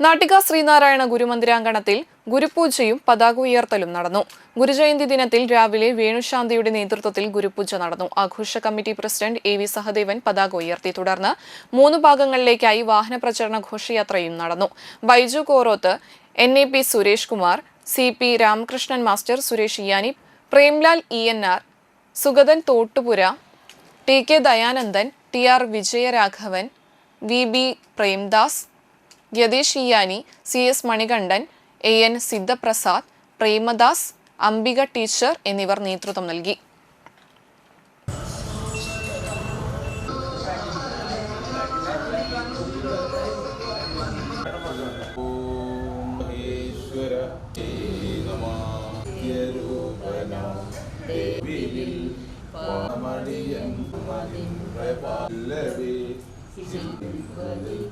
നാട്ടിക ശ്രീനാരായണ ഗുരുമന്ദിരാങ്കണത്തിൽ ഗുരുപൂജയും പതാക ഉയർത്തലും നടന്നു. ഗുരുജയന്തി ദിനത്തിൽ രാവിലെ വേണുശാന്തിയുടെ നേതൃത്വത്തിൽ ഗുരുപൂജ നടന്നു. ആഘോഷ committee president A V Sahadevan പതാക ഉയർത്തി. തുടർന്ന് മൂന്ന് ഭാഗങ്ങളിലേക്കായി വാഹന പ്രചരണ ഘോഷയാത്രയും നടന്നു. Baiju Koroth N A P Suresh Kumar C P Ramakrishnan master Suresh Iyani Premlal E N R Sugathan Thottupura T K Dayanandan T R Vijayaraghavan V B Premdas Gathesh Iyani C S Manikandan A N Sidhaprasad Premadas Ambika teacher എന്നിവർ നേതൃത്വം നൽകി. Sisi. Ini.